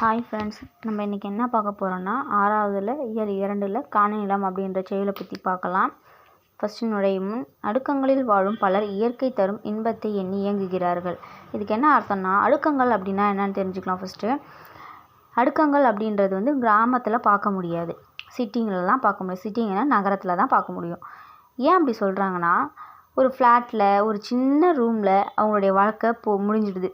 Hi friends நம்ம இன்றைக்கி என்ன பார்க்க போகிறோன்னா ஆறாவதில் இயல் இரண்டில் காணநிலம் அப்படின்ற செயலை பற்றி பார்க்கலாம். ஃபஸ்ட்டு நுழையும் முன் அடுக்கங்களில் வாழும் பலர் இயற்கை தரும் இன்பத்தை எண்ணி இயங்குகிறார்கள். இதுக்கு என்ன அர்த்தம்னா அடுக்கங்கள் அப்படின்னா என்னன்னு தெரிஞ்சுக்கலாம் ஃபஸ்ட்டு அடுக்கங்கள் அப்படின்றது வந்து கிராமத்தில் பார்க்க முடியாது. சிட்டிங்களெலாம் பார்க்க முடியும். சிட்டிங்கன்னா நகரத்தில் தான் பார்க்க முடியும். ஏன் அப்படி சொல்கிறாங்கன்னா ஒரு ஃப்ளாட்டில் ஒரு சின்ன ரூமில் அவங்களுடைய வாழ்க்கை போ முடிஞ்சிடுது.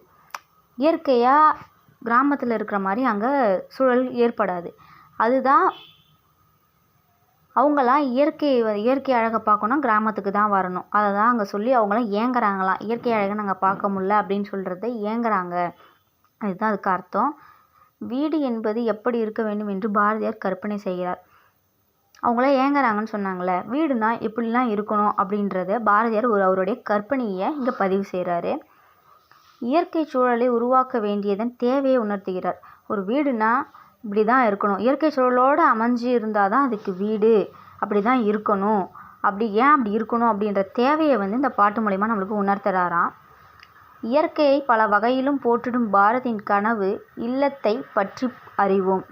இயற்கையாக கிராமத்தில் இருக்கிற மாதிரி அங்கே சூழல் ஏற்படாது. அதுதான் அவங்களாம் இயற்கை இயற்கை அழகை பார்க்கணும் கிராமத்துக்கு தான் வரணும். அதை தான் அங்கே சொல்லி அவங்களாம் ஏங்குறாங்களாம். இயற்கை அழகை நாங்கள் பார்க்க முடில அப்படின்னு சொல்கிறத ஏங்குறாங்க. அதுதான் அதுக்கு அர்த்தம். வீடு என்பது எப்படி இருக்க வேண்டும் என்று பாரதியார் கற்பனை செய்கிறார். அவங்களாம் ஏங்குறாங்கன்னு சொன்னாங்களே வீடுனா எப்படிலாம் இருக்கணும் அப்படின்றத பாரதியார் ஒரு அவருடைய கற்பனையை இங்கே பதிவு செய்கிறாரு இயற்கை சூழலை உருவாக்க வேண்டியதன் தேவையை உணர்த்துகிறார். ஒரு வீடுனா இப்படி தான் இருக்கணும். இயற்கை சூழலோடு அமைஞ்சு இருந்தால் தான் அதுக்கு வீடு அப்படி தான் இருக்கணும். அப்படி ஏன் அப்படி இருக்கணும் அப்படின்ற தேவையை வந்து இந்த பாட்டு மூலிமா நம்மளுக்கு உணர்த்துறாராம். இயற்கையை பல வகையிலும் போற்றிடும் பாரதியின் கனவு இல்லத்தை பற்றி அறிவோம்.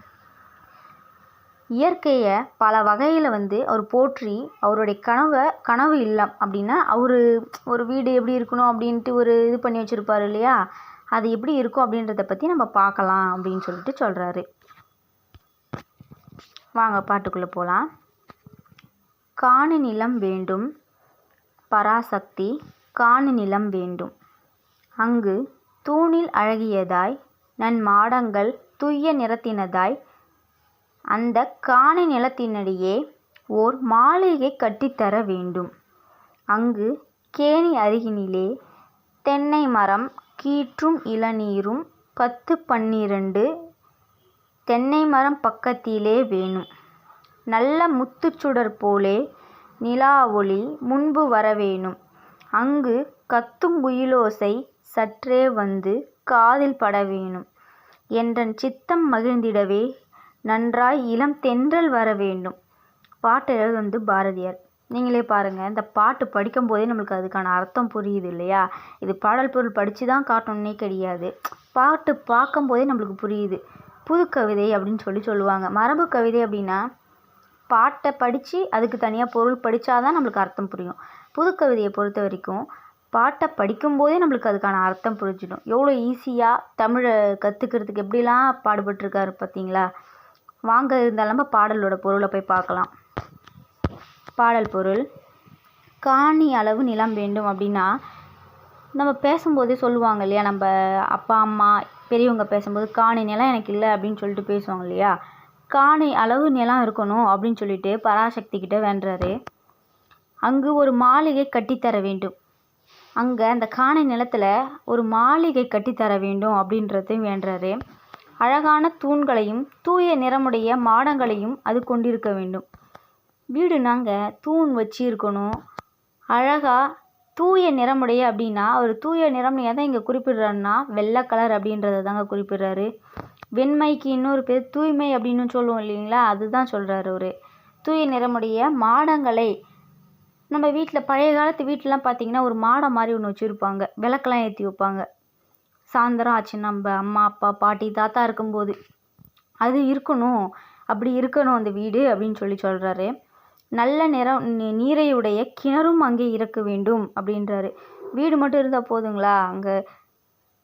இயற்கையை பல வகையில் வந்து அவர் போற்றி அவருடைய கனவை கனவு இல்லம் அப்படின்னா அவர் ஒரு வீடு எப்படி இருக்கணும் அப்படின்ட்டு ஒரு இது பண்ணி வச்சுருப்பாரு இல்லையா? அது எப்படி இருக்கும் அப்படின்றத பற்றி நம்ம பார்க்கலாம் அப்படின்னு சொல்லிட்டு சொல்கிறாரு வாங்க பாட்டுக்குள்ளே போகலாம் காணி நிலம் வேண்டும் பராசக்தி காணி நிலம் வேண்டும். அங்கு தூணில் அழகியதாய் நன் மாடங்கள் துய்ய நிறத்தினதாய் அந்த காணி நிலத்தினடியே ஓர் மாளிகை கட்டித்தர வேண்டும். அங்கு கேணி அருகினிலே தென்னை மரம் கீற்றும் இளநீரும் பத்து பன்னிரண்டு தென்னை மரம் பக்கத்திலே வேணும். நல்ல முத்துச்சுடர் போலே நிலா ஒளி முன்பு வரவேணும் அங்கு கத்தும் குயிலோசை சற்றே வந்து காதில் பட வேணும். என்றன் சித்தம் மகிழ்ந்திடவே நன்றாய் இளம் தென்றல் வர வேண்டும். பாட்டு எழுது வந்து பாரதியார். நீங்களே பாருங்கள் இந்த பாட்டு படிக்கும் போதே நம்மளுக்கு அதுக்கான அர்த்தம் புரியுது இல்லையா? இது பாடல் பொருள் படித்து தான் காட்டணுன்னே கிடையாது. பாட்டு பார்க்கும்போதே நம்மளுக்கு புரியுது. புது கவிதை அப்படின்னு சொல்லி சொல்லுவாங்க. மரபு கவிதை அப்படின்னா பாட்டை படித்து அதுக்கு தனியாக பொருள் படித்தா தான் நம்மளுக்கு அர்த்தம் புரியும். புது கவிதையை பொறுத்த வரைக்கும் பாட்டை படிக்கும்போதே நம்மளுக்கு அதுக்கான அர்த்தம் புரிஞ்சிடும். எவ்வளோ ஈஸியாக தமிழை கற்றுக்கிறதுக்கு எப்படிலாம் பாடுபட்டிருக்காரு பார்த்தீங்களா? வாங்க இருந்தாலும் பாடலோட பொருளை போய் பார்க்கலாம். பாடல் பொருள் காணி அளவு நிலம் வேண்டும் அப்படின்னா நம்ம பேசும்போதே சொல்லுவாங்க இல்லையா? நம்ம அப்பா அம்மா பெரியவங்க பேசும்போது காணி நிலம் எனக்கு இல்லை அப்படின்னு சொல்லிட்டு பேசுவாங்க இல்லையா? காணி அளவு நிலம் இருக்கணும் அப்படின்னு சொல்லிட்டு பராசக்தி கிட்ட வேண்டுறாரு. அங்கு ஒரு மாளிகை கட்டித்தர வேண்டும். அங்கே அந்த காணி நிலத்தில் ஒரு மாளிகை கட்டித்தர வேண்டும் அப்படின்றதையும் வேண்டுறாரு. அழகான தூண்களையும் தூய நிறமுடைய மாடங்களையும் அது கொண்டிருக்க வேண்டும். வீடு நாங்கள் தூண் வச்சு இருக்கணும் அழகாக தூய நிறமுடைய அப்படின்னா அவர் தூய நிறம்னு எதை இங்கே குறிப்பிடுறாருன்னா வெள்ளை கலர் அப்படின்றத தாங்க குறிப்பிடுறாரு. வெண்மைக்கு இன்னொரு பேர் தூய்மை அப்படின்னு சொல்லுவோம் இல்லைங்களா? அதுதான் சொல்கிறாரு அவர். தூய நிறமுடைய மாடங்களை நம்ம வீட்டில் பழைய காலத்து வீட்டிலலாம் பார்த்தீங்கன்னா ஒரு மாடம் மாதிரி ஒன்று வச்சுருப்பாங்க. விளக்கெல்லாம் ஏற்றி வைப்பாங்க. சாயந்தரம் ஆச்சு. நம்ம அம்மா அப்பா பாட்டி தாத்தா இருக்கும்போது. அது இருக்கணும். அப்படி இருக்கணும் அந்த வீடு அப்படின்னு சொல்லி சொல்கிறாரு நல்ல நிறம் நீரையுடைய கிணறும் அங்கே இருக்க வேண்டும் அப்படின்றாரு. வீடு மட்டும் இருந்தால் போதுங்களா? அங்கே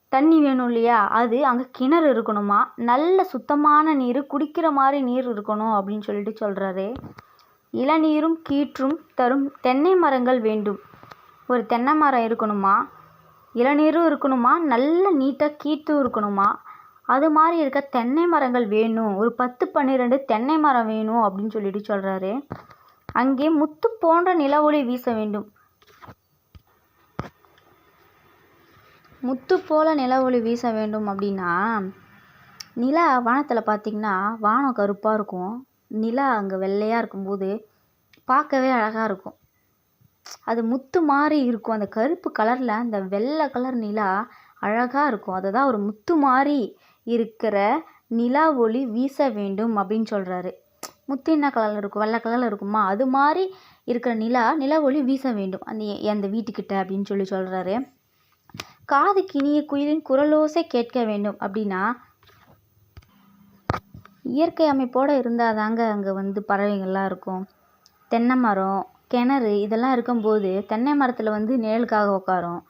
தண்ணி வேணும் இல்லையா? அது அங்கே கிணறு இருக்கணுமா? நல்ல சுத்தமான நீர் குடிக்கிற மாதிரி நீர் இருக்கணும் அப்படின்னு சொல்லிட்டு சொல்கிறாரு இளநீரும் கீற்றும் தரும் தென்னை மரங்கள் வேண்டும். ஒரு தென்னை மரம் இருக்கணுமா? இளநீரும் இருக்கணுமா? நல்ல நீட்டாக கீற்றும் இருக்கணுமா? அது மாதிரி இருக்க தென்னை மரங்கள் வேணும். ஒரு பத்து பன்னிரெண்டு தென்னை மரம் வேணும் அப்படின்னு சொல்லிட்டு சொல்கிறாரு அங்கே முத்து போன்ற நில ஒளி வீச வேண்டும். முத்து போல நில ஒளி வீச வேண்டும் அப்படின்னா நிலா வானத்தில் பார்த்திங்கன்னா வானம் கருப்பாக இருக்கும். நிலா அங்கே வெள்ளையாக இருக்கும்போது பார்க்கவே அழகாக இருக்கும். அது முத்து மாதிரி இருக்கும். அந்த கருப்பு கலரில் அந்த வெள்ளை கலர் நிலா அழகாக இருக்கும். அதை தான் ஒரு முத்து மாதிரி இருக்கிற நிலா ஒளி வீச வேண்டும் அப்படின்னு சொல்கிறாரு முத்து என்ன கலரில் இருக்கும்? வெள்ளை கலரில் இருக்குமா? அது மாதிரி இருக்கிற நிலா நிலா ஒளி வீச வேண்டும். அந்த அந்த வீட்டுக்கிட்ட அப்படின்னு சொல்லி சொல்கிறாரு காது கிணிய குயிலின் குரலோசை கேட்க வேண்டும் அப்படின்னா இயற்கை அமைப்போடு இருந்தால் தாங்க அங்கே வந்து பறவைகள்லாம் இருக்கும். தென்னை மரம் கிணறு இதெல்லாம் இருக்கும்போது தென்னை மரத்தில் வந்து நிழலுக்காக உட்காரும்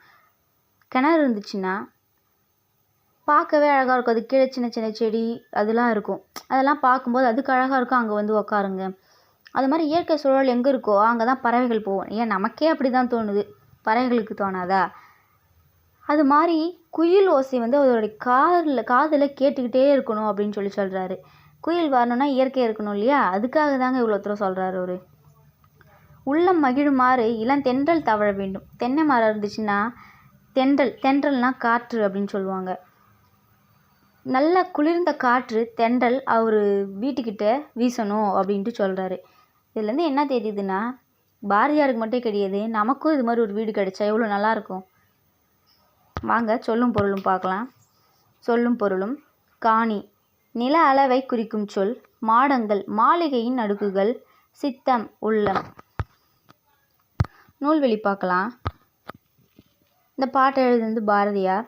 கிணறு இருந்துச்சுன்னா பார்க்கவே அழகாக இருக்கும். அது கீழே சின்ன சின்ன செடி அதெல்லாம் இருக்கும். அதெல்லாம் பார்க்கும்போது அதுக்கு அழகாக இருக்கும் அங்கே வந்து உட்காருங்க அது மாதிரி இயற்கை சூழல் எங்கே இருக்கோ அங்கே தான் பறவைகள் போகும் ஏன் நமக்கே அப்படி தான் தோணுது. பறவைகளுக்கு தோணாதா? அது மாதிரி குயில் ஓசை வந்து அதோடைய காதில் காதில் கேட்டுக்கிட்டே இருக்கணும் அப்படின்னு சொல்லி சொல்கிறாரு குயில் வரணும்னா இயற்கை இருக்கணும் இல்லையா? அதுக்காக தாங்க இவ்வளோ தூரம் சொல்கிறாரு அவர். உள்ளம் மகிழுமாறு இளந்தென்றல் தவழ வேண்டும். தென்னை மரம் இருந்துச்சுன்னா தென்றல் தென்றல்னால் காற்று அப்படின்னு சொல்லுவாங்க. நல்ல குளிர்ந்த காற்று தென்றல் அவர் வீட்டுக்கிட்ட வீசணும் அப்படின்ட்டு சொல்கிறாரு இதுலேருந்து என்ன தெரியுதுன்னா பாரதியாருக்கு மட்டும் கிடையாது நமக்கும் இது மாதிரி ஒரு வீடு கிடைச்சா எவ்வளோ நல்லாயிருக்கும்? வாங்க சொல்லும் பொருளும் பார்க்கலாம். சொல்லும் பொருளும் காணி. நில அளவை குறிக்கும் சொல் மாடங்கள் மாளிகையின் அடுக்குகள் சித்தம் உள்ளம். நூல்வெளி பார்க்கலாம். இந்த பாட்டை எழுதுனது பாரதியார்.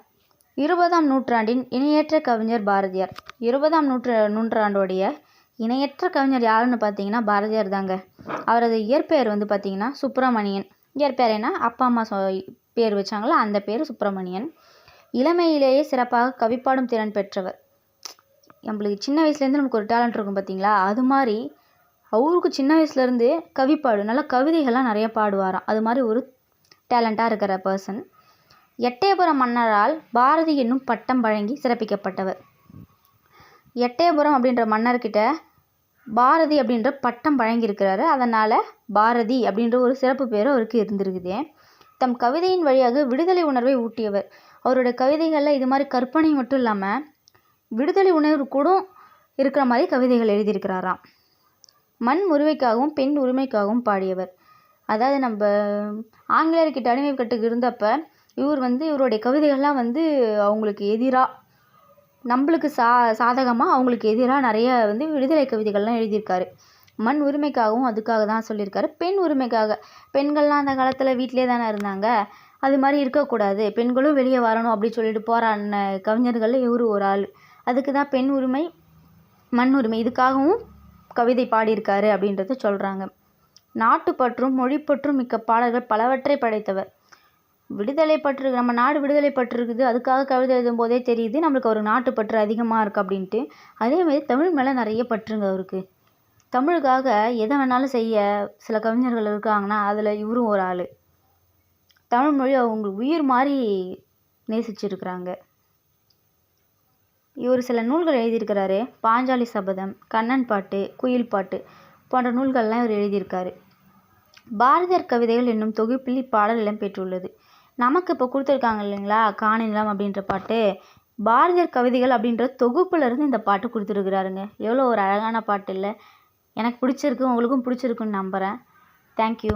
இருபதாம் நூற்றாண்டின் இணையற்ற கவிஞர் பாரதியார். இருபதாம் நூற்று நூற்றாண்டோடைய இணையற்ற கவிஞர் யாருன்னு பார்த்தீங்கன்னா பாரதியார் தாங்க. அவரது இயற்பெயர் வந்து பார்த்தீங்கன்னா சுப்பிரமணியன். இயற்பெயர் என்ன? அப்பா அம்மா சொ பேர் வச்சாங்களோ? அந்த பேர் சுப்பிரமணியன். இளமையிலேயே சிறப்பாக கவிப்பாடும் திறன் பெற்றவர். நம்மளுக்கு சின்ன வயசுலேருந்து நமக்கு ஒரு டேலண்ட் இருக்கும் பார்த்தீங்களா? அது மாதிரி அவருக்கு சின்ன வயசுலேருந்து பாடு நல்லா கவிதைகள்லாம் நிறைய பாடுவாராம். அது மாதிரி ஒரு டேலண்ட்டாக இருக்கிற பர்சன் எட்டயபுரம் மன்னரால் பாரதி என்னும் பட்டம் வழங்கி சிறப்பிக்கப்பட்டவர். எட்டயபுரம் அப்படின்ற மன்னர்கிட்ட பாரதி அப்படின்ற பட்டம் வழங்கியிருக்கிறாரு. அதனால் பாரதி அப்படின்ற ஒரு சிறப்பு பேர் அவருக்கு இருந்திருக்குது. தம் கவிதையின் வழியாக விடுதலை உணர்வை ஊட்டியவர். அவருடைய கவிதைகளில் இது மாதிரி கற்பனை மட்டும் இல்லாமல் விடுதலை உணர்வு கூட இருக்கிற மாதிரி கவிதைகள் எழுதியிருக்கிறாராம். மண் உரிமைக்காகவும் பெண் உரிமைக்காகவும் பாடியவர். அதாவது நம்ம ஆங்கிலேயர்கிட்ட அடிமை இருந்தப்போ இருந்தப்ப இவர் வந்து இவருடைய கவிதைகள்லாம் வந்து அவங்களுக்கு எதிராக நம்மளுக்கு சா சாதகமாக அவங்களுக்கு எதிராக நிறைய வந்து விடுதலை கவிதைகள்லாம் எழுதியிருக்காரு. மண் உரிமைக்காகவும் அதுக்காக தான் சொல்லியிருக்காரு. பெண் உரிமைக்காக பெண்கள்லாம் அந்த காலத்தில் வீட்டிலே தானே இருந்தாங்க. அது மாதிரி இருக்கக்கூடாது. பெண்களும் வெளியே வரணும் அப்படின்னு சொல்லிட்டு போராடின கவிஞர்களில் இவர் ஒரு ஆள். அதுக்கு தான் பெண் உரிமை மண் உரிமை. இதுக்காகவும் கவிதை பாடியிருக்காரு அப்படின்றத சொல்கிறாங்க நாட்டுப்பற்றும் மொழிப்பற்றும் மிக்க பாடல்கள் பலவற்றை படைத்தவர். விடுதலை பற்று நம்ம நாடு விடுதலை பற்று இருக்குது அதுக்காக கவிதை எழுதும் போதே தெரியுது நம்மளுக்கு ஒரு நாட்டுப்பற்று அதிகமாக இருக்குது அப்படின்ட்டு. அதேமாதிரி தமிழ் மேலே நிறைய பற்றுங்க அவருக்கு. தமிழுக்காக எதை வேணாலும் செய்ய சில கவிஞர்கள் இருக்காங்கன்னா அதில் இவரும் ஒரு ஆள். தமிழ்மொழி அவங்க உயிர் மாதிரி நேசிச்சிருக்கிறாங்க. இவர் சில நூல்கள் எழுதியிருக்கிறாரு. பாஞ்சாலி சபதம் கண்ணன் பாட்டு குயில் பாட்டு போன்ற நூல்கள்லாம் இவர் எழுதியிருக்காரு. பாரதியார் கவிதைகள் என்னும் தொகுப்பில் இப்பாடல் இடம்பெற்றுள்ளது நமக்கு இப்போ கொடுத்துருக்காங்க இல்லைங்களா? காணி நிலம் அப்படின்ற பாட்டு. பாரதியார் கவிதைகள் அப்படின்ற தொகுப்புல இருந்து இந்த பாட்டு கொடுத்துருக்குறாருங்க. எவ்வளோ ஒரு அழகான பாட்டு இல்லை. எனக்கு பிடிச்சிருக்கு உங்களுக்கும் பிடிச்சிருக்குன்னு நம்புகிறேன் தேங்க்யூ